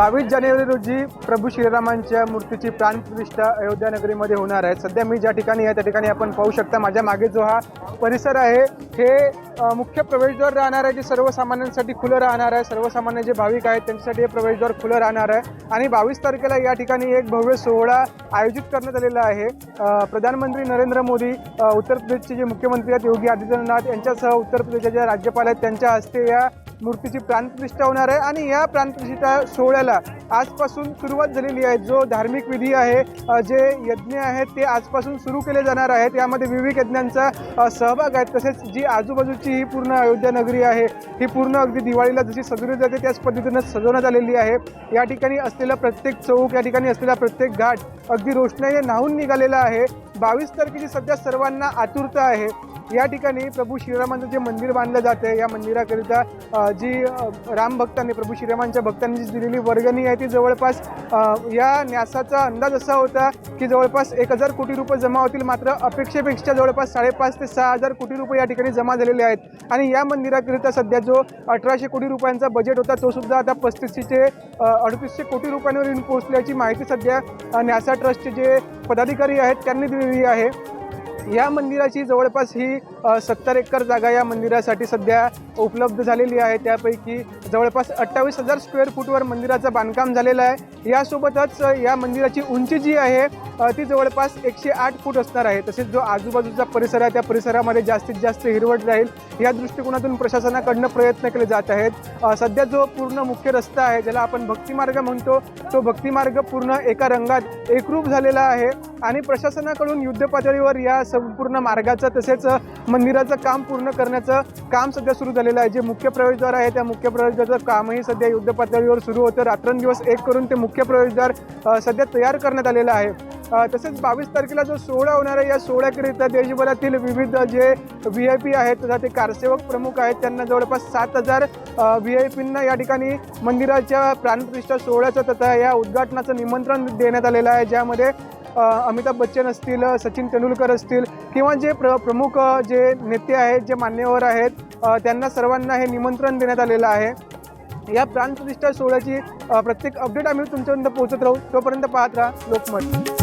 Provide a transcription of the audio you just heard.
बावीस जानेवारी रोजी प्रभू श्रीरामांच्या मूर्तीची प्राणप्रतिष्ठा अयोध्या नगरीमध्ये होणार आहे. सध्या मी ज्या ठिकाणी आहे त्या ठिकाणी आपण पाहू शकता माझ्या मागे जो हा परिसर आहे हे मुख्य प्रवेशद्वार राहणार आहे जे सर्वसामान्यांसाठी खुलं राहणार आहे. सर्वसामान्य जे भाविक आहेत त्यांच्यासाठी हे प्रवेशद्वार खुलं राहणार आहे. आणि बावीस तारखेला या ठिकाणी एक भव्य सोहळा आयोजित करण्यात आलेला आहे. प्रधानमंत्री नरेंद्र मोदी उत्तर प्रदेशचे जे मुख्यमंत्री आहेत योगी आदित्यनाथ यांच्यासह उत्तर प्रदेशचे जे राज्यपाल आहेत त्यांच्या हस्ते या मूर्तीची प्राणप्रतिष्ठा होणार आहे आणि या प्राणप्रतिष्ठा सोहळ्याला आजपासून सुरुवात झालेली आहे. जो धार्मिक विधी आहे जे यज्ञ आहेत ते आजपासून सुरू केले जाणार आहेत. यामध्ये विविध यज्ञांचा सहभाग आहे. तसेच जी आजूबाजूची ही पूर्ण अयोध्या नगरी आहे ही पूर्ण अगदी दिवाळीला जशी सजवली जाते त्याच पद्धतीनं सजवण्यात आलेली आहे. या ठिकाणी असलेला प्रत्येक चौक या ठिकाणी असलेला प्रत्येक घाट अगदी रोषणाईने न्हावून निघालेला आहे. बावीस तारखेची सध्या सर्वांना आतुरता आहे. या ठिकाणी प्रभू श्रीरामांचं जे मंदिर बांधलं जाते या मंदिराकरिता जी राम भक्तांनी प्रभू श्रीरामांच्या भक्तांनी जी दिलेली वर्गणी आहे ती जवळपास या न्यासाचा अंदाज असा होता की जवळपास एक हजार कोटी रुपये जमा होतील मात्र अपेक्षेपेक्षा जवळपास साडेपाच ते सहा हजार कोटी रुपये या ठिकाणी जमा झालेले आहेत. आणि या मंदिराकरिता सध्या जो अठराशे कोटी रुपयांचा बजेट होता तो सुद्धा आता पस्तीसशे ते अडतीसशे कोटी रुपयांवर येऊन पोहोचल्याची माहिती सध्या न्यासा ट्रस्टचे जे पदाधिकारी आहेत त्यांनी दिलेली आहे. या मंदिराची जवळपास ही सत्तर एकर जागा या मंदिरासाठी सध्या उपलब्ध झालेली आहे. त्यापैकी जवळपास अठ्ठावीस हजार स्क्वेअर फूटवर मंदिराचं बांधकाम झालेलं आहे. यासोबतच या मंदिराची उंची जी आहे ती जवळपास एकशे आठ फूट असणार आहे. तसेच जो आजूबाजूचा परिसर आहे त्या परिसरामध्ये जास्तीत जास्त हिरवट राहील. या दृष्टिकोनातून प्रशासनाकडनं प्रयत्न केले जात आहेत. सध्या जो पूर्ण मुख्य रस्ता आहे ज्याला आपण भक्तिमार्ग म्हणतो तो भक्तिमार्ग पूर्ण एका रंगात एकरूप झालेला आहे. आणि प्रशासनाकडून युद्ध पातळीवर या संपूर्ण मार्गाचं तसेच मंदिराचं काम पूर्ण करण्याचं काम सध्या सुरू झालेलं आहे. जे मुख्य प्रवेशद्वार आहे त्या मुख्य प्रवेशद्वाराचं कामही सध्या युद्ध पातळीवर सुरू होतं. रात्रंदिवस एक करून ते मुख्य प्रवेशद्वार सध्या तयार करण्यात आलेलं आहे. तसेच बावीस तारखेला जो सोहळा होणार आहे या सोहळ्याकरिता देशभरातील विविध जे व्ही आय पी आहेत तथा ते कारसेवक प्रमुख आहेत त्यांना जवळपास सात हजार व्ही आय पींना या ठिकाणी मंदिराच्या प्राणप्रतिष्ठा सोहळ्याचं तथा या उद्घाटनाचं निमंत्रण देण्यात आलेलं आहे. ज्यामध्ये अमिताभ बच्चन असतील सचिन तेंडुलकर असतील किंवा जे प्र प्रमुख जे नेते आहेत जे मान्यवर आहेत त्यांना सर्वांना हे निमंत्रण देण्यात आलेलं आहे. या प्राणप्रतिष्ठा सोहळ्याची प्रत्येक अपडेट आम्ही तुमच्यापर्यंत पोहोचत राहू. तोपर्यंत पाहत राहा लोकमत.